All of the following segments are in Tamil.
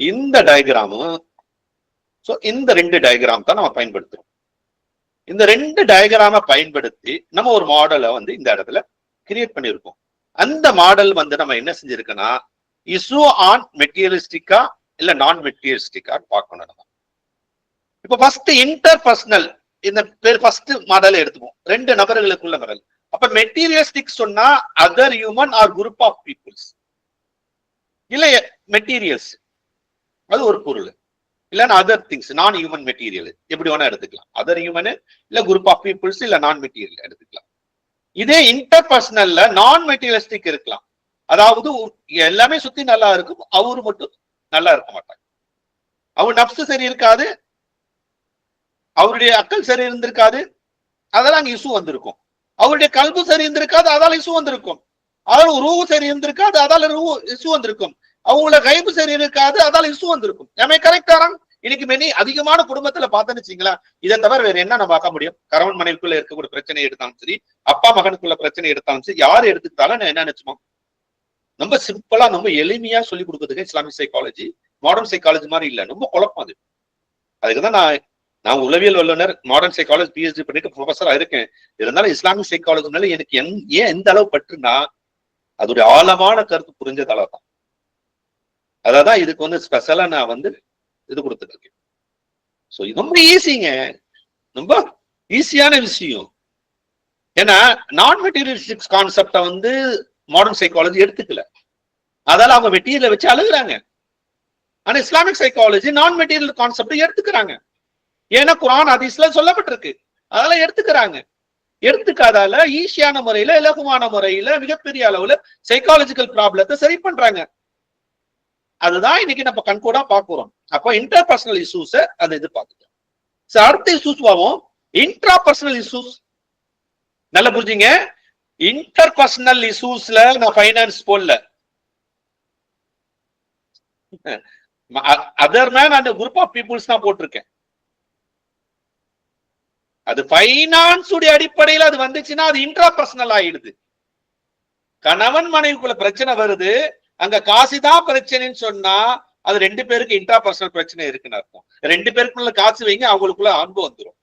இந்த டயக்ராமும் ஸோ இந்த ரெண்டு டயக்ராம் தான் நம்ம பயன்படுத்துறோம். இந்த ரெண்டு டயக்ராம பயன்படுத்தி நம்ம ஒரு மாடலை வந்து இந்த இடத்துல கிரியேட் பண்ணியிருக்கோம். அந்த மாடல் வந்து நம்ம என்ன செஞ்சிருக்கோம்னா இஸ்யூ ஆன் மெட்டீரியலிஸ்டிக்கா இல்ல நான் மெட்டீரியலிஸ்டிக்கா பார்க்கணும் நம்ம. இப்ப ஃபர்ஸ்ட் இன்டர் பர்சனல் இந்த பேர் ஃபர்ஸ்ட் மாடலை எடுத்துப்போம் ரெண்டு நபர்களுக்குள்ள மடல் அப்ப மெட்டீரியலிஸ்டிக் சொன்னா other human are group of peoples இல்ல மெட்டீரியல்ஸ் அது ஒரு பொருள். இல்லைன்னா other things non human material எப்படி வேணா எடுத்துக்கலாம். அதர் ஹியூமன் இல்ல குரூப் ஆஃப் பீப்புள்ஸ் இல்ல நான் மெட்டீரியல் எடுத்துக்கலாம். இதே இன்டர்பர்சனல்ல நான் மெட்டீரியலிஸ்டிக் இருக்கலாம். அதாவது எல்லாமே சுத்தி நல்லா இருக்கும் அவரு மட்டும் நல்லா இருக்க மாட்டாங்க அவர் நப்சு சரி இருக்காது அவருடைய அக்கல் சரி இருந்திருக்காது அதெல்லாம் அங்க இசு வந்திருக்கும். அவருடைய கல்பு சரி இருந்திருக்காது அதால இசு வந்திருக்கும். அதால ரூ சரி இருந்திருக்காது அதால ரூ இசு வந்திருக்கும். அவங்கள கைப்பு சரி இருக்காது அதால இசு வந்திருக்கும். ஏமே கரெக்டாரா இன்னைக்கு மெனி அதிகமான குடும்பத்துல பார்த்தேன்னு வச்சுங்களா இதை தவிர வேற என்ன நம்ம பார்க்க முடியும்? கணவன் மனைவிக்குள்ள இருக்கக்கூடிய பிரச்சனை எடுத்தாலும் சரி அப்பா மகனுக்குள்ள பிரச்சனை எடுத்தாலும் சரி யார் எடுத்துக்கிட்டாலும் நான் என்ன நினைச்சுமா ரொம்ப சிம்பிளா ரொம்ப எளிமையா சொல்லி கொடுக்குறதுக்கு இஸ்லாமிக் சைக்காலஜி மாடர்ன் சைக்காலஜி மாதிரி இல்ல. ரொம்ப குழப்பம் அது. அதுக்குதான் நான் நான் உளவியல் வல்லுநர் மாடர்ன் சைக்காலஜி பிஹெச்டி பண்ணிட்டு ப்ரொஃபஸரா இருக்கேன். இருந்தாலும் இஸ்லாமிக் சைக்காலஜினால எனக்கு என் ஏன் எந்த அளவு பற்றுனா அதோடைய ஆழமான கருத்து புரிஞ்சதால தான் அதான் இதுக்கு வந்து ஸ்பெஷலா நான் வந்து இது கொடுத்துட்டு இருக்கேன் ஸோ ரொம்ப ஈஸிங்க ரொம்ப ஈஸியான விஷயம். ஏன்னா நான் மெட்டீரியலிஸ்டிக்ஸ் கான்செப்டை வந்து மாடர்ன் சைக்காலஜி எடுத்துக்கல. அதால அவங்க மெட்டீரியலை வச்சு அழுகுறாங்க. ஆனா Islamic psychology non material concept எடுத்துக்கிறாங்க. ஏன்னா குரான் அதிஸ்ல சொல்லப்பட்டிருக்கு. அதெல்லாம் எடுத்துக்கிறாங்க. எடுத்துக்காதால ஈஸியான முறையில இலகுவான முறையில மிகப்பெரிய அளவுல சைக்காலஜிக்கல் ப்ராப்ளத்தை சரி பண்றாங்க. அதுதான் இன்னைக்கு நம்ம கண்கூடா பாக்குறோம் அப்போ இன்டர்பர்சனல் பர்சனல் அந்த இது எதிர்பார்த்துட்டோம் சரி அடுத்த இஷ்யூஸ் பார்ப்போம். இன்ட்ரா பர்சனல் இஷ்யூஸ் நல்லா புரிஞ்சுங்க? இன்டர்பர்சனல் இஷ்யூஸ்ல நான் ஃபைனான்ஸ் போடல. அதர் மேன் அந்த குரூப் ஆஃப் பீப்புள்ஸ் தான் போட்டிருக்கேன். அது பைனான்ஸ் உடைய அடிப்படையில் அது வந்துச்சுன்னா அது இன்ட்ரா பர்சனல் ஆயிடுது. கணவன் மனைவிக்குள்ள பிரச்சனை வருது. அங்க காசு தான் பிரச்சனைன்னு சொன்னா அது ரெண்டு பேருக்கு இன்ட்ரா பர்சனல் பிரச்சனை இருக்குன்னு அர்த்தம். ரெண்டு பேருக்குள்ள காசு வைங்க அவங்களுக்குள்ள அன்பு வந்துடும்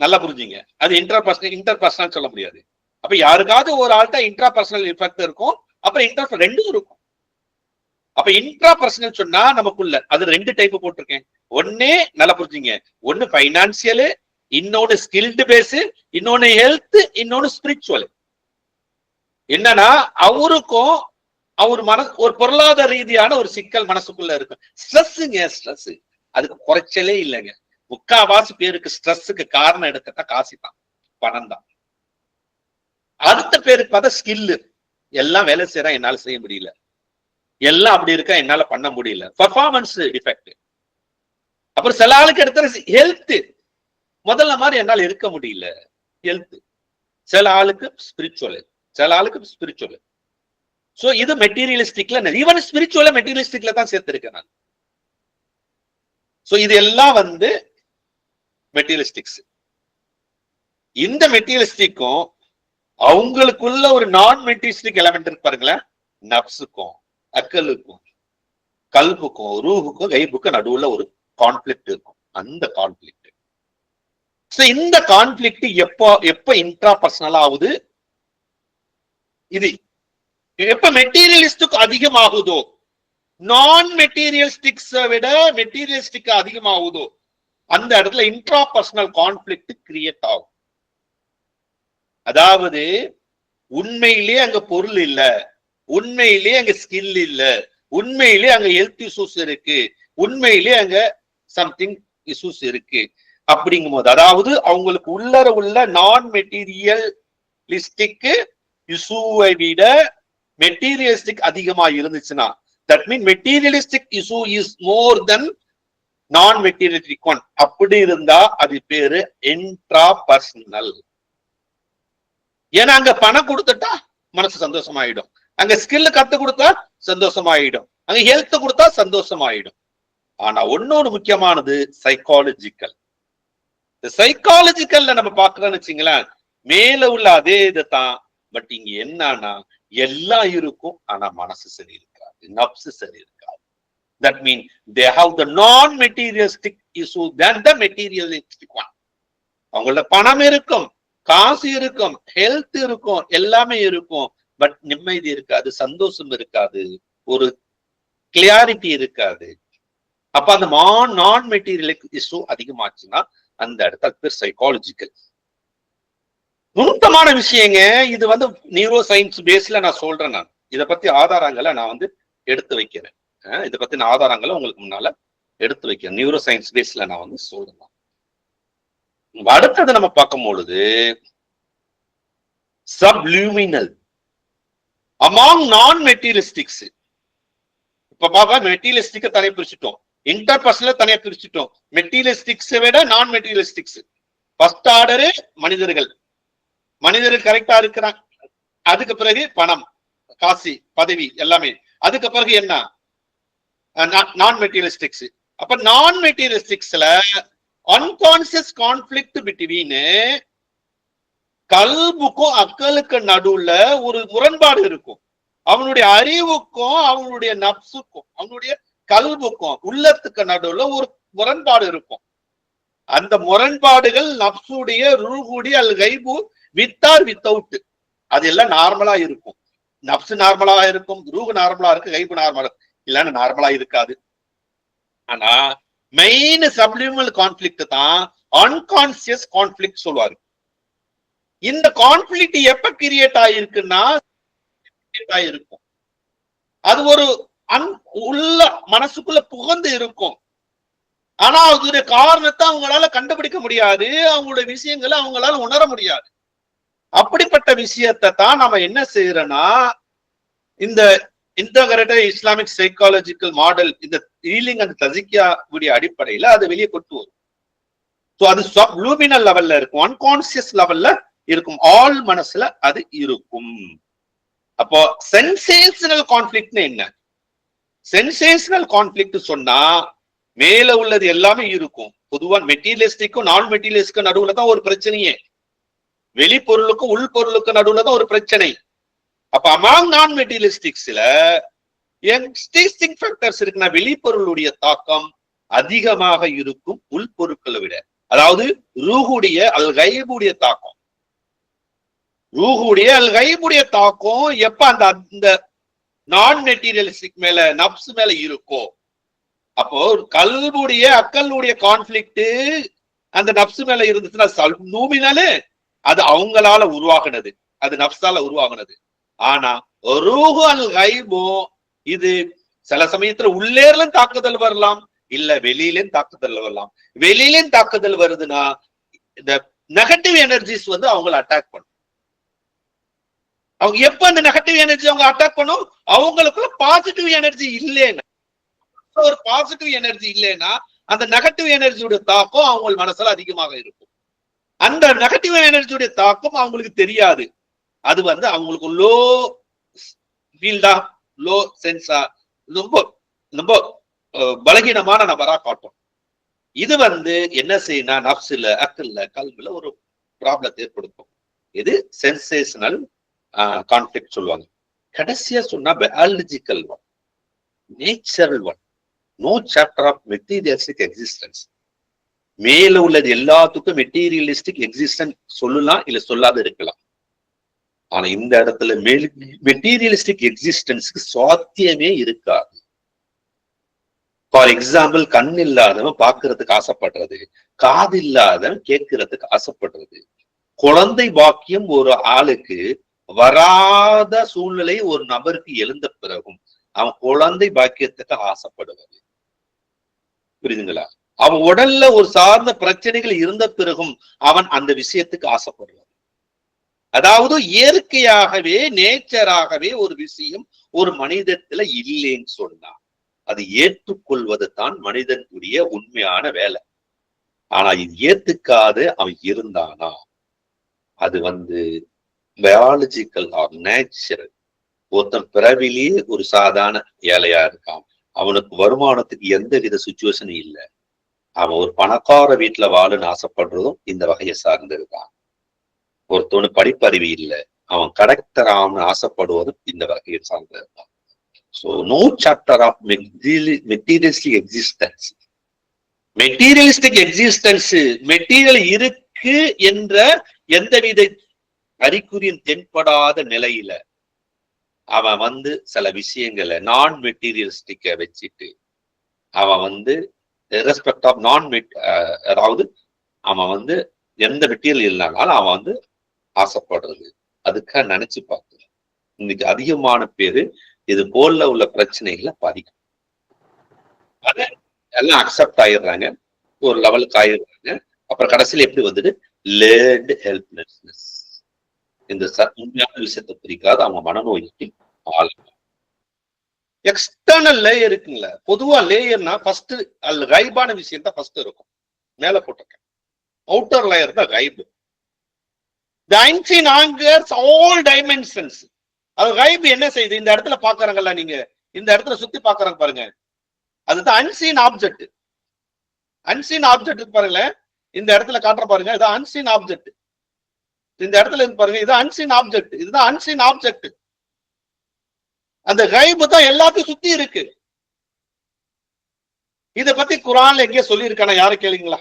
நல்லா புரிஞ்சுங்க. அது இன்டர் பர்சனல் இன்டர் பர்சனல் சொல்ல முடியாது. அப்ப யாருக்காவது ஒரு ஆள்கிட்ட இன்ட்ரா பர்சனல் இஃபெக்ட் இருக்கும். அப்புறம் இன்டர் ரெண்டும் இருக்கும். அப்ப இன்ட்ரா பர்சனல் சொன்னா நமக்குள்ள அது ரெண்டு டைப் போட்டிருக்கேன். ஒன்னே நல்லா புரிஞ்சுங்க. ஒன்னு பைனான்சியலு இன்னொன்னு ஸ்கில்டு பேஸ் இன்னொன்னு ஹெல்த் இன்னொன்னு ஸ்பிரிச்சுவல் என்னன்னா அவருக்கும் அவர் மன ஒரு பொருளாதார ரீதியான ஒரு சிக்கல் மனசுக்குள்ள இருக்கும். ஸ்ட்ரெஸ்ஸுங்க ஸ்ட்ரெஸ் அதுக்கு குறைச்சலே இல்லைங்க. முக்காவாசி பேருக்கு ஸ்ட்ரெஸ்ஸுக்கு காரணம் எடுக்கத்தான் காசு தான். பணம் தான். அடுத்த பேருக்கு பார்த்தா ஸ்கில்லு. எல்லாம் வேலை செய்யறா என்னால செய்ய முடியல. எல்லாம் அப்படி இருக்கா என்னால பண்ண முடியல. பர்ஃபார்மன்ஸ் டிஃபெக்ட் அப்புறம் சில ஆளுக்கு எடுத்த ஹெல்த் முதல்ல மாதிரி என்னால இருக்க முடியல. ஹெல்த் சில ஆளுக்கு ஸ்பிரிச்சுவல் சில ஆளுக்கு ஸ்பிரிச்சுவல் சோ இது மெட்டீரியலிஸ்டிக்ல ஈவன் ஸ்பிரிச்சுவல மெட்டீரியலிஸ்டிக்ல தான் சேர்த்திருக்கேன் நான். சோ இது எல்லாம் வந்து மெட்டீரியலிஸ்டிக்ஸ் இந்த மெட்டீரியலிஸ்டிக்கும் அவங்களுக்குள்ள ஒரு நான் மெட்டீரியலிஸ்டிக் எலமெண்ட் இருக்கு பாருங்களேன். நப்ஸுக்கும் அக்கலுக்கும் கல்புக்கும் ரூஹுக்கும் கைபுக்கும் நடுவுல ஒரு கான்ஃபிளிக்ட் இருக்கும். அந்த கான்ஃபிளிக்ட் இந்த கான்ஃபிளிக்ட் எப்போ எப்ப இன்ட்ரா பர்சனல் ஆகுது? இது எப்ப மெட்டீரியலிஸ்டுக்கு அதிகமாகுதோ நான் மெட்டீரியலிஸ்டிக்ஸ விட மெட்டீரியலிஸ்டிக் அதிகமாகுதோ அந்த இடத்துல இன்ட்ரா பர்சனல் கான்ஃபிளிக்ட் கிரியேட் ஆகும். அதாவது உண்மையிலேயே அங்க பொருள் இல்ல உண்மையிலேயே அங்க ஸ்கில் இல்ல உண்மையிலேயே அங்க ஹெல்த் இஷ்யூஸ் இருக்கு உண்மையிலேயே அங்க சம்திங் இஷ்யூஸ் இருக்கு அப்படிங்கும் போது அதாவது அவங்களுக்கு உள்ளர உள்ள நான் மெட்டீரியல் லிஸ்டிக்கு இஷ்யூவை விட மெட்டீரியலிஸ்டிக் அதிகமா இருந்துச்சுன்னா that mean materialistic issue is more then non materialistic one அப்படி இருந்தா அது பேரு இன்ட்ரா பர்சனல் ஏன்னா அங்க பணம் கொடுத்துட்டா மனசு சந்தோஷமாயிடும். அங்க ஸ்கில் கத்து கொடுத்தா சந்தோஷமாயிடும். அங்க ஹெல்த் கொடுத்தா சந்தோஷமாயிடும். ஆனா ஒன்னொரு முக்கியமானது சைக்காலஜிக்கல் இந்த சைக்காலஜிக்கல்ல நம்ம பாக்குறோம்னு வச்சுங்களேன் மேல உள்ள அதே இதுதான் பட் இங்க என்னன்னா எல்லாம் இருக்கும் ஆனா மனசு சரி இருக்காது நப்சு சரி இருக்காது that mean they have the non materialistic issue then the materialistic one அவங்களோட பணம் இருக்கும் காசு இருக்கும் ஹெல்த் இருக்கும் எல்லாமே இருக்கும். பட் நிம்மதி இருக்காது சந்தோஷம் இருக்காது ஒரு கிளியாரிட்டி இருக்காது. அப்ப அந்த நான் மெட்டீரியல் இஷ்யூ அதிகமாச்சுன்னா அந்த இடத்துல பேர் சைக்காலஜிக்கல் நுணுக்கமான விஷயங்க. இது வந்து நியூரோ சயின்ஸ் பேஸ்ல நான் சொல்றேன் நான். இதை பத்தி ஆதாரங்களை நான் வந்து எடுத்து வைக்கிறேன். இதை பத்தின ஆதாரங்களை உங்களுக்கு முன்னால எடுத்து வைக்கிறேன். நியூரோ சயின்ஸ் பேஸ்ல நான் வந்து சொல்றேன் அடுத்தது நம்ம பார்க்கும் பொழுது சப்லூமினல் அமாங் நான் மெட்டீரியலிஸ்டிக்ஸ் இப்ப பாப்பா மெட்டீரியலிஸ்டிக்க தனியா பிரிச்சுட்டோம். இன்டர்பர்சனல் தனியா பிரிச்சுட்டோம். மெட்டீரியலிஸ்டிக்ஸை விட நான் மெட்டீரியலிஸ்டிக்ஸ் ஃபர்ஸ்ட் ஆர்டரு மனிதர்கள். மனிதர்கள் கரெக்டா இருக்கிறாங்க. அதுக்கு பிறகு பணம் காசு பதவி எல்லாமே. அதுக்கு பிறகு என்ன? நான் மெட்டீரியலிஸ்டிக்ஸ் அப்ப நான் மெட்டீரியலிஸ்டிக்ஸ்ல அன்கான்சியஸ் கான்ஃபிளிக்ட் பிட்வீன் கல்புக்கும் அக்கலுக்கு நடுவுல ஒரு முரண்பாடு இருக்கும். அவனுடைய அறிவுக்கும் அவனுடைய நப்சுக்கும் அவனுடைய கல்புக்கும் உள்ளத்துக்கு நடுவுல ஒரு முரண்பாடு இருக்கும். அந்த முரண்பாடுகள் நப்சுடைய ரூகுடி அல் கைபு வித்தார் வித்தவுட் அது எல்லாம் நார்மலா இருக்கும். நப்ஸ் நார்மலா இருக்கும் ரூகு நார்மலா இருக்கு கைப்பு நார்மலா இல்லைன்னா நார்மலா இருக்காது. ஆனா மெயின் சப்ளிமல் கான்ஃபிளிக்ட் தான் அன்கான்சியஸ் கான்ஃபிளிக் சொல்லுவாரு. இந்த கான்ஃபிளிக்ட் எப்ப கிரியேட் ஆயிருக்குன்னா ஆயிருக்கும். அது ஒரு அன் உள்ள மனசுக்குள்ள புகந்து இருக்கும். ஆனா அதோடைய காரணத்தை அவங்களால கண்டுபிடிக்க முடியாது. அவங்களுடைய விஷயங்களை அவங்களால உணர முடியாது. அப்படிப்பட்ட விஷயத்தை தான் நம்ம என்ன செய்யறோம்னா இந்த இன்டகிரேட்டட் இஸ்லாமிக் சைக்காலஜிக்கல் மாடல் இந்த ஹீலிங் அண்ட் தசிக்கியா கூடிய அடிப்படையில அதை வெளியே கொண்டு வரும். ஸோ அது லூமினல் லெவல்ல இருக்கும் அன்கான்சியஸ் லெவல்ல இருக்கும். ஆல் மனசுல அது இருக்கும். அப்போ சென்சேஷனல் கான்ஃபிளிக்ட்னு என்ன? சென்சேஷனல் கான்ஃபிளிக்ட் சொன்னா மேல உள்ளது எல்லாமே இருக்கும். பொதுவா மெட்டீரியலிஸ்டிக்கும் நான் மெட்டீரியலிஸ்டிக்கும் நடுவுல தான் ஒரு பிரச்சனையே. வெளிப்பொருளுக்கும் உள்பொருளுக்கும் நடுவுல தான் ஒரு பிரச்சனை. அப்ப அமாங் நான் மெட்டீரியலிஸ்டிக்ஸ்ல ஃபேக்டர்ஸ் இருக்குன்னா வெளிப்பொருளுடைய தாக்கம் அதிகமாக இருக்கும் உள்பொருட்களை விட. அதாவது ரூஹுடைய அல் கைபுடைய தாக்கம். ரூஹுடைய அல் கைபுடைய தாக்கம் எப்ப அந்த அந்த நான் மெட்டீரியலிஸ்டிக் மேல நப்ஸ் மேல இருக்கோ அப்போ கல்புடைய அக்கல்லுடைய கான்ஃபிளிக்ட் அந்த நப்ஸ் மேல இருந்துச்சுன்னா நூமினாலே அது அவங்களால உருவாகினது. அது நப்சால உருவாகினது. ஆனா ரூஹு அல் கைபோ இது சில சமயத்துல உள்ளேர்லும் தாக்குதல் வரலாம் இல்ல வெளியிலும் தாக்குதல் வரலாம். வெளியிலும் தாக்குதல் வருதுன்னா இந்த நெகட்டிவ் எனர்ஜிஸ் வந்து அவங்கள அட்டாக் பண்ணும். அவங்க எப்ப அந்த நெகட்டிவ் எனர்ஜி அவங்க அட்டாக் பண்ணும்? அவங்களுக்குள்ள பாசிட்டிவ் எனர்ஜி இல்லைன்னா. ஒரு பாசிட்டிவ் எனர்ஜி இல்லைன்னா அந்த நெகட்டிவ் எனர்ஜியோட தாக்கம் அவங்க மனசுல அதிகமாக இருக்கும். அந்த நெகட்டிவ் எனர்ஜியோட தாக்கம் அவங்களுக்கு தெரியாது. அது வந்து அவங்களுக்கு லோ ஃபீல்டா லோ சென்ஸா ரொம்ப ரொம்ப பலகீனமான நபரா காட்டும். இது வந்து என்ன செய்யணும் நப்ஸ்ல அக்கல்ல கல்வில ஒரு ப்ராப்ளத்தை ஏற்படுத்தும். இது சென்சேஷனல் கான்ஃபிளிக் சொல்லுவாங்க. கடைசியா சொன்னா biological one natural one no chapter of materialistic existence மேல உள்ளது எல்லாத்துக்கும் மெட்டீரியலிஸ்டிக் எக்ஸிஸ்டன்ஸ் சொல்லலாம் இல்ல சொல்லாத இருக்கலாம். ஆனா இந்த இடத்துல மேல் மெட்டீரியலிஸ்டிக் எக்ஸிஸ்டன்ஸுக்கு சாத்தியமே இருக்காது. ஃபார் எக்ஸாம்பிள் கண் இல்லாதவன் பாக்குறதுக்கு ஆசைப்படுறது காது இல்லாதவன் கேட்கறதுக்கு ஆசைப்படுறது. குழந்தை பாக்கியம் ஒரு ஆளுக்கு வராத சூழ்நிலை ஒரு நபருக்கு எழுந்த பிறகும் அவன் குழந்தை பாக்கியத்துக்கு ஆசைப்படுவது. புரியுதுங்களா? அவன் உடல்ல ஒரு சார்ந்த பிரச்சனைகள் இருந்த பிறகும் அவன் அந்த விஷயத்துக்கு ஆசைப்படுவான். அதாவது இயற்கையாகவே நேச்சராகவே ஒரு விஷயம் ஒரு மனிதத்துல இல்லைன்னு சொன்னா அது ஏற்றுக்கொள்வது தான் மனிதனுடைய உண்மையான வேலை. ஆனா இது ஏத்துக்காது அவன் இருந்தானா? அது வந்து பயாலஜிக்கல் ஆர் நேச்சுரல் ஒருத்தன் பிறவிலேயே ஒரு சாதாரண ஏழையா இருக்கான். அவனுக்கு வருமானத்துக்கு எந்த வித சுச்சுவேஷனும் இல்லை. அவன் ஒரு பணக்கார வீட்டுல வாழுன்னு ஆசைப்படுறதும் இந்த வகையை சார்ந்திருக்கான். ஒருத்தவனு படிப்பறிவு இல்லை. அவன் கரெக்டர் ஆகணும்னு ஆசைப்படுவதும் இந்த வகையை சார்ந்திருக்கான். So no chapter of materialistic existence materialistic existence material இருக்கு என்ற எந்தவித அறிகுறியும் தென்படாத நிலையில அவன் வந்து சில விஷயங்களை நான் மெட்டீரியலிஸ்டிக்க வச்சுட்டு அவன் வந்து ரெஸ்பெக்ட் ஆஃப் நான் அதாவது அவன் வந்து எந்த மெட்டீரியல் இல்லைனாலும் அவன் வந்து ஆசைப்படுறது. அதுக்காக நினைச்சு பார்க்கணும் இன்னைக்கு அதிகமான பேரு இது போல உள்ள பிரச்சனைகளை பாதிக்கும். அதை எல்லாம் அக்செப்ட் ஆயிடுறாங்க. ஒரு லெவலுக்கு ஆயிடுறாங்க. அப்புறம் கடைசியில எப்படி வந்துட்டு? லேர்ன்ட் ஹெல்ப்லெஸ்னஸ் இந்த ச- உண்மையான விஷயத்தை பிரிக்காத அவங்க மனநோய்க்கு ஆளுங்க எக்ஸ்டர்னல் லேயர் இருக்குங்களா. பொதுவா லேயர்னா ஃபர்ஸ்ட் அதுல கைபான விஷயம் தான் ஃபர்ஸ்ட் இருக்கும். மேல போட்டிருக்கேன். அவுட்டர் லேயர் தான் கைபு the unseen anchors all dimensions அது கைபு என்ன செய்யுது? இந்த இடத்துல பாக்குறாங்கல்ல நீங்க. இந்த இடத்துல சுத்தி பாக்குறாங்க பாருங்க. அதுதான் அன்சீன் ஆப்ஜெக்ட் அன்சீன் ஆப்ஜெக்ட் பாருங்களேன். இந்த இடத்துல காட்டுற பாருங்க. இது அன்சீன் ஆப்ஜெக்ட் இந்த இடத்துல இருக்கு பாருங்க. இது அன்சீன் ஆப்ஜெக்ட் இதுதான் அன்சீன் ஆப்ஜெக்ட் அந்த கைபு தான் எல்லாத்தையும் சுத்தி இருக்கு. இத பத்தி குரான்ல எங்கேயோ சொல்லியிருக்கானா? யாரும் கேளுங்களா?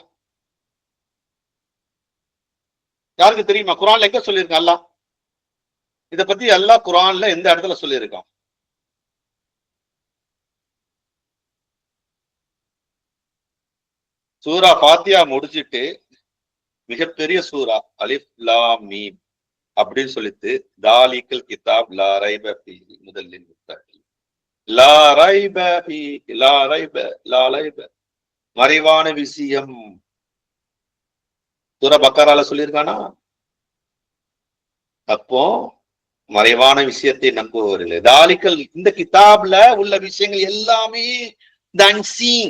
யாருக்கு தெரியுமா? குரான்ல எங்க சொல்லியிருக்கான்? அல்லாஹ். இத பத்தி அல்லாஹ் குரான்ல எந்த இடத்துல சொல்லியிருக்கான்? சூரா பாத்தியா முடிச்சிட்டு மிகப்பெரிய சூரா அலிப் லா மீம் அப்படின்னு சொல்லிட்டு தாலிக்கல் கிதாப் லா ரைபி முதலில் லா ரைப லா ரைப லா ரைப மறைவான விஷயம். சூரா பக்கரால சொல்லியிருக்கானா? அப்போ மறைவான விஷயத்தை நம்புவவர்கள் தாலிக்கல் இந்த கிதாப்ல உள்ள விஷயங்கள் எல்லாமே the unseen.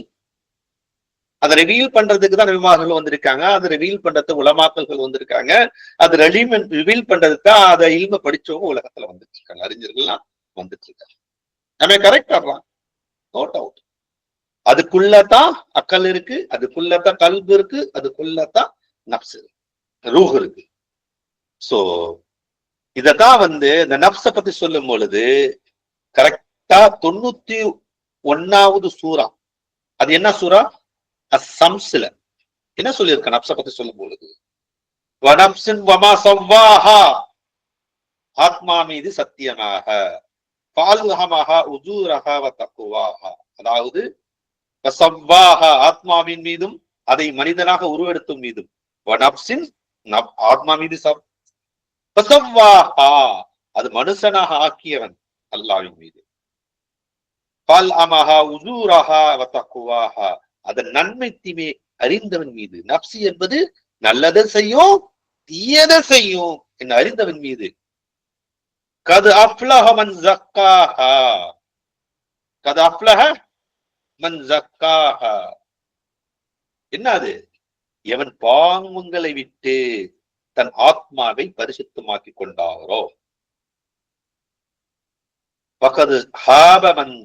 அதை ரிவீல் பண்றதுக்கு தான் விமானங்கள் வந்திருக்காங்க. அதை ரிவீல் பண்றது உலமாக்கல்கள் வந்திருக்காங்க. அது ரெலிமெண்ட் ரிவீல் பண்றதுக்கு தான் அதை இல்ம படிச்சவங்க உலகத்துல வந்துட்டு இருக்காங்க. அறிஞர்கள்லாம் வந்துட்டு இருக்காங்க. நம்ம கரெக்ட் நோட் நோ டவுட் அதுக்குள்ளதான் அக்கல் இருக்கு அதுக்குள்ளதான் கல்பு இருக்கு அதுக்குள்ளதான் நப்ஸ் இருக்கு. ரூஹ் இருக்கு. சோ இததான் வந்து இந்த நப்ச பத்தி சொல்லும் பொழுது கரெக்டா தொண்ணூத்தி ஒன்னாவது சூறா. அது என்ன சூறா? அசம்ஸ்ல என்ன சொல்லியிருக்க நப்ச பத்தி சொல்லும் பொழுது? வனப்சின் வமா சவ்வாஹா ஆத்மா மீது சத்தியமாக. பால்ஹமாக உஜூரஹா வ தக்குவாஹா அதாவது ஆத்மாவின் மீதும் அதை மனிதனாக உருவெடுத்தும் மீதும். ஆத்மா மீது அது மனுஷனாக ஆக்கியவன் அல்லாவின் மீது. பால் அமஹா உஜூரஹா வ தக்குவாஹா அதன் நன்மை தீமை அறிந்தவன் மீது. நப்சி என்பது நல்லதை செய்யும் தீயதை செய்யும் என்று அறிந்தவன் மீது. கது அஃப்லஹ மன் ஜக்காஹா. கது அஃப்லஹ மன் ஜக்காஹா. என்ன அது? எவன் பாங்குங்களை விட்டு தன் ஆத்மாவை பரிசுத்தமாக்கி கொண்டாரோ? பகது ஹாப மன்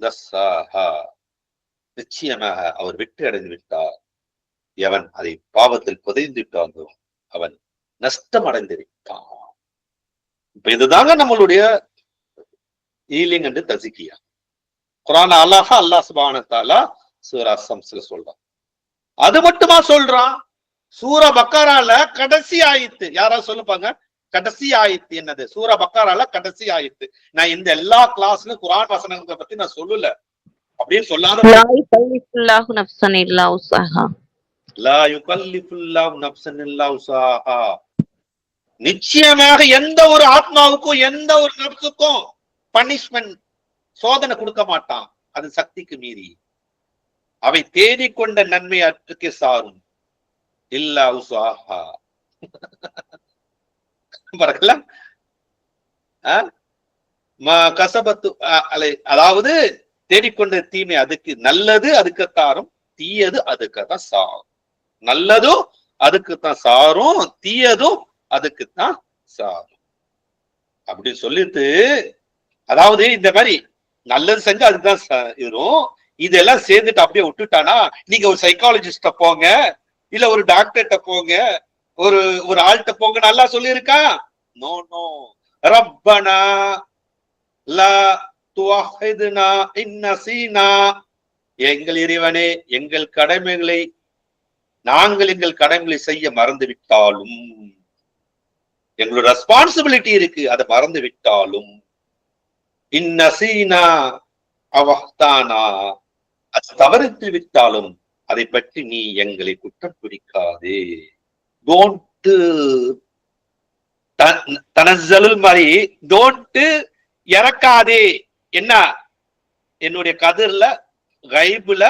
தஸ்ஸாஹா. நிச்சயமாக அவர் வெற்றி அடைந்து விட்டார். எவன் அதை பாவத்தில் புதைந்து விட்டானோ அவன் நஷ்டம் அடைந்திருக்கான் இப்ப இதுதாங்க நம்மளுடைய ஈலிங் என்று தசிக்கியா? குரான் அல்லாஹா அல்லாஹ் சுபானத்தாலா சூரா சம்ஸ்ல சொல்றான். அது மட்டுமா சொல்றான்? சூரா பக்காரால கடைசி ஆயித்து. யாரா சொல்லுப்பாங்க? கடைசி ஆயித்து என்னது? சூரா பக்காரால கடைசி ஆயித்து. நான் இந்த எல்லா கிளாஸ்லயும் குரான் வசனங்களை பத்தி நான் சொல்லல. அப்படின்னு சொல்லாத நிச்சயமாக எந்த ஒரு ஆத்மாவுக்கும் எந்த ஒரு நப்சுக்கும் பனிஷ்மெண்ட் சோதனை கொடுக்க மாட்டான். அது சக்திக்கு மீறி. அவை தேடிக்கொண்ட நன்மை அற்றுக்கு சாரும். இல்லா உஸாஹா பரக்கல கசபத்து அலை அதாவது தேடிக்கொண்ட தீமை அதுக்கு நல்லது அதுக்குத்தாரும் தீயது அதுக்குத்தான் சாரும். நல்லதும் அதுக்குத்தான் சாரும் தீயதும் அதுக்குத்தான் சாரும் அப்படி சொல்லிட்டு அதாவது இந்த மாதிரி நல்லது செஞ்சு அதுதான் ச- வரும் இதெல்லாம் சேர்ந்துட்டு அப்படியே விட்டுட்டானா நீங்க ஒரு சைக்காலஜிஸ்ட போங்க இல்ல ஒரு டாக்டர்கிட்ட போங்க ஒரு ஒரு ஆள்கிட்ட போங்க நல்லா சொல்லியிருக்கா? நோ நோ ரப்பனா லா துவாஹிதுனா இன்னசீனா எங்கள் இறைவனே எங்கள் கடமைகளை நாங்கள் எங்கள் கடமைகளை செய்ய மறந்து விட்டாலும் எங்களோட ரெஸ்பான்சிபிலிட்டி இருக்கு. அதை மறந்து விட்டாலும். இந்நசீனா அவஹ்தானா அது தவறித்து விட்டாலும் அதை பற்றி நீ எங்களை குற்றம் பிடிக்காதே டோன்ட் தனசலுல் மாதிரி டோன்ட் இறக்காதே. என்ன? என்னுடைய கதிர்ல கைபுல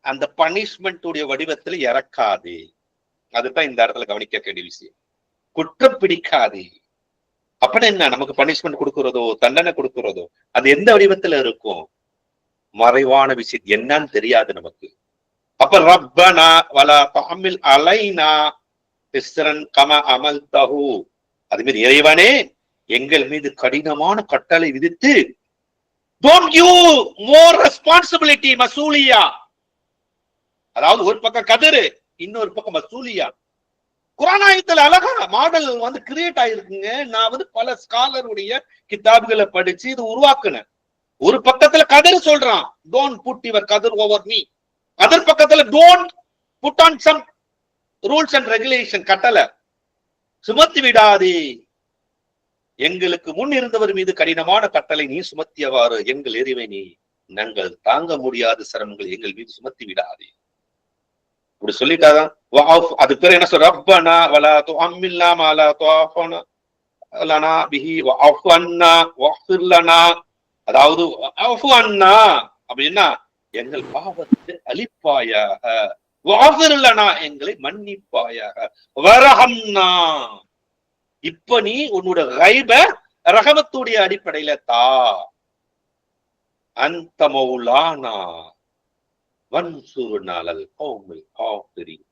அந்த பனிஷ்மெண்ட் உடைய வடிவத்துல இறக்காதே. அதுதான் இந்த இடத்துல கவனிக்க வேண்டிய விஷயம். குற்றம் பிடிக்காதே. அப்படி என்ன? நமக்கு பனிஷ்மெண்ட் கொடுக்கிறதோ தண்டனை கொடுக்கிறதோ அது எந்த வடிவத்துல இருக்கும்? மறைவான விஷயம். என்னன்னு தெரியாது நமக்கு. அப்ப ரப்பனா வலா தாமில் அலைனா இஸ்ரன் கம அமல் தஹு அது மாதிரி இறைவனே எங்கள் மீது கடினமான கட்டளை விதித்து டோன்ட் யூ மோர் ரெஸ்பான்சிபிலிட்டி மசூலியா? அதாவது ஒரு பக்கம் கதிரு இன்னொரு பக்கம் மசூலியா. குரானாயத்துல அழகா மாடல் வந்து கிரியேட் ஆயிருக்குங்க. நான் வந்து பல ஸ்காலருடைய கிதாபுகளை படிச்சு இது உருவாக்குனேன். ஒரு பக்கத்துல கதிர் சொல்றான் டோன்ட் புட் யுவர் கதிர் ஓவர் மீ அதர் பக்கத்துல don't put on some rules and regulation கட்டளை சுமத்தி விடாதே. எங்களுக்கு முன் இருந்தவர் மீது கடினமான கட்டளை நீ சுமத்தியவாறு எங்கள் இறைவனே நாங்கள் தாங்க முடியாத சிரமங்கள் எங்கள் மீது சுமத்தி விடாதே. இப்படி சொல்லிட்டாதான். அதுக்கு பேர் என்ன சொல்ற? ரப்பனா வலா துஅம்மில்லா மாலா துஅஃபனா லனா பிஹி வஅஃப் அன்னா அதாவது வஅஃப் அப்படின்னா எங்கள் பாவத்தை அழிப்பாயாக. வஅஃபிர் எங்களை மன்னிப்பாயாக. வரஹம்னா. இப்ப நீ உன்னோட கைப ரகமத்துடைய அடிப்படையில தா. அந்த மௌலானா. வன்சூர்னாலல் கௌமில் காஃபிரின்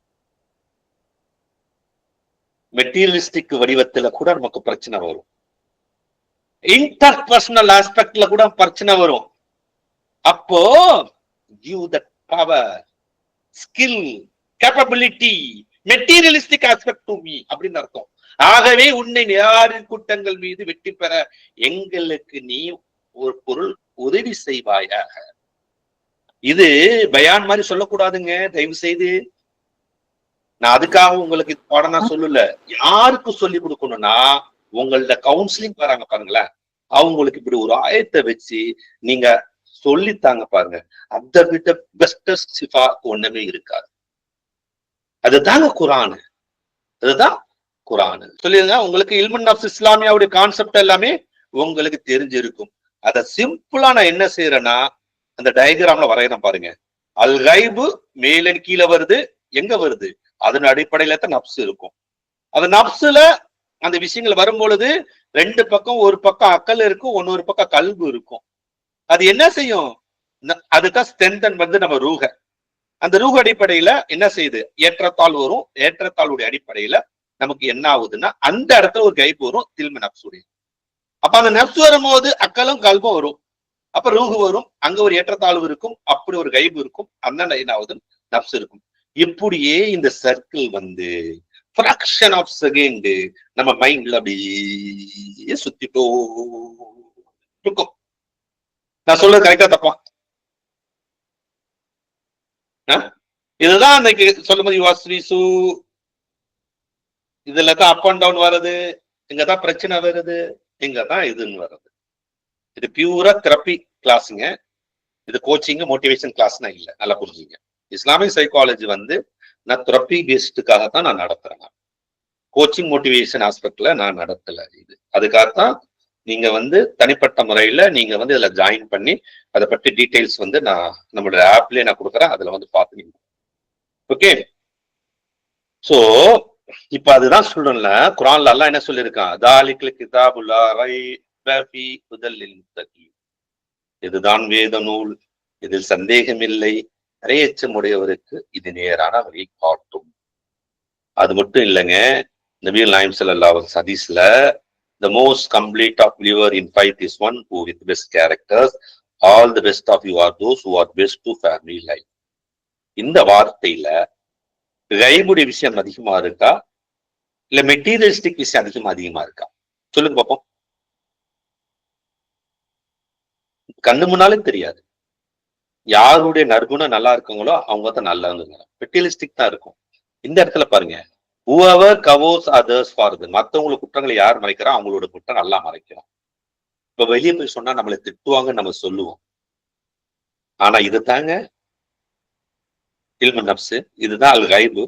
மெட்டீரியலிஸ்டிக் வடிவத்துல கூட நமக்கு பிரச்சனை வரும். இன்டர்பர்சனல் ஆஸ்பெக்ட்ல கூட பிரச்சனை வரும். அப்போ give that power skill capability materialistic aspect to me அப்படின்னு அர்த்தம். ஆகவே உன்னை யாரின் கூட்டங்கள் மீது வெற்றி பெற எங்களுக்கு நீ ஒரு பொருள் உதவி செய்வாயாக. இது பயான் மாதிரி சொல்லக்கூடாதுங்க தயவு செய்து நான் அதுக்காக உங்களுக்கு இது பாடம் நான் சொல்லல. யாருக்கு சொல்லி கொடுக்கணும்னா உங்கள்ட்ட கவுன்சிலிங் வராங்க பாருங்களேன். அவங்களுக்கு இப்படி ஒரு ஆயத்தை வச்சு நீங்க சொல்லித்தாங்க பாருங்க. அதை விட பெஸ்டஸ்ட் சிஃபா ஒண்ணுமே இருக்காது. அதுதாங்க குரானு. அதுதான் குரானு. சொல்லிருங்க உங்களுக்கு இல்மன் ஆஃப் இஸ்லாமியாவுடைய கான்செப்ட் எல்லாமே உங்களுக்கு தெரிஞ்சிருக்கும். அத சிம்பிளா நான் என்ன செய்யறேன்னா அந்த டயக்ராம்ல வரையதான் பாருங்க. அல்கைபு மேல கீழே வருது எங்க வருது? அதன் அடிப்படையில தான் நப்சு இருக்கும். அந்த நப்சுல அந்த விஷயங்கள் வரும்பொழுது ரெண்டு பக்கம் ஒரு பக்கம் அக்கல் இருக்கும் ஒன்னொரு பக்கம் கல்பு இருக்கும். அது என்ன செய்யும்? அதுதான் ஸ்ட்ரென்தன் வந்து நம்ம ரூக. அந்த ரூக அடிப்படையில என்ன செய்யுது? ஏற்றத்தாள் வரும். ஏற்றத்தாளுடைய அடிப்படையில நமக்கு என்ன ஆகுதுன்னா அந்த இடத்துல ஒரு கைப்பு வரும் தில்ம நப்சுடைய அப்ப அந்த நப்சு வரும்போது அக்கலும் கல்பும் வரும். அப்ப ரூஹு வரும் அங்க ஒரு ஏற்றத்தாழ்வு இருக்கும் அப்படி ஒரு கைபு இருக்கும் அந்த என்னாவது ஆகுது நப்ஸ் இருக்கும். இப்படியே இந்த சர்க்கிள் வந்து ஃபிராக்ஷன் ஆஃப் செகண்ட் நம்ம மைண்ட்ல அப்படியே சுத்திட்டோ இருக்கும். நான் சொல்றது கரெக்டா தப்பா? இதுதான் அன்னைக்கு சொல்லும்போது வாஸ்ரீசு இதுல தான் அப் அண்ட் டவுன் வருது இங்கதான் பிரச்சனை வருது இங்கதான் இதுன்னு வர்றது இது பியூரா தெரப்பி கிளாஸுங்க இது கோச்சிங் மோட்டிவேஷன் கிளாஸ்னா இல்ல. நல்லா புரிஞ்சுங்க. இஸ்லாமிக் சைக்காலஜி வந்து நான் தெரப்பி பேஸ்டுக்காக தான் நான் நடத்துறேன். கோச்சிங் மோட்டிவேஷன் ஆஸ்பெக்ட்ல நான் நடத்தல இது. அதுக்காகத்தான் நீங்க வந்து தனிப்பட்ட முறையில நீங்க வந்து இதுல ஜாயின் பண்ணி அதை பற்றி டீட்டெயில்ஸ் வந்து நான் நம்மளோட ஆப்லயே நான் கொடுக்குறேன். அதுல வந்து பார்த்து ஓகே சோ இப்ப அதுதான் சொல்லணும்ல குரான்ல எல்லாம் என்ன சொல்லியிருக்கான்? தாலிக்ல கிதாபுல்லா ரை இதுதான் வேத நூல். இதில் சந்தேகமில்லை. இறையச்சமுடையவருக்கு இது நேரான வழியை காட்டும். அது மட்டும் இல்லைங்க. நபீல் நாயம் சல்லா சதீஸ்ல the most complete of liver in faith is one who with best characters all the best of you are those who are best to family life இந்த வார்த்தையில கைபுடைய விஷயம் அதிகமா இருக்கா? இல்ல மெட்டீரியலிஸ்டிக் விஷயம் அதிகமா அதிகமா இருக்கா? சொல்லுங்க பாப்போம். கண்ணு முன்னாலும் தெரியாது. யாருடைய நற்குணம் நல்லா இருக்குங்களோ அவங்க தான் நல்லவங்க மெட்டீரியலிஸ்டிக் தான் இருக்கும். இந்த இடத்துல பாருங்க. Whoever covers others for the மத்தவங்களுக்கு குற்றங்களை யார் மறைக்கிறா? அவங்களோட குற்றம் நல்லா மறைக்கிறோம் இப்ப வெளியே போய் சொன்னா நம்மளை திட்டுவாங்கன்னு நம்ம சொல்லுவோம். ஆனா இது தாங்க. இல்மு நப்சு இதுதான் அல் கைபு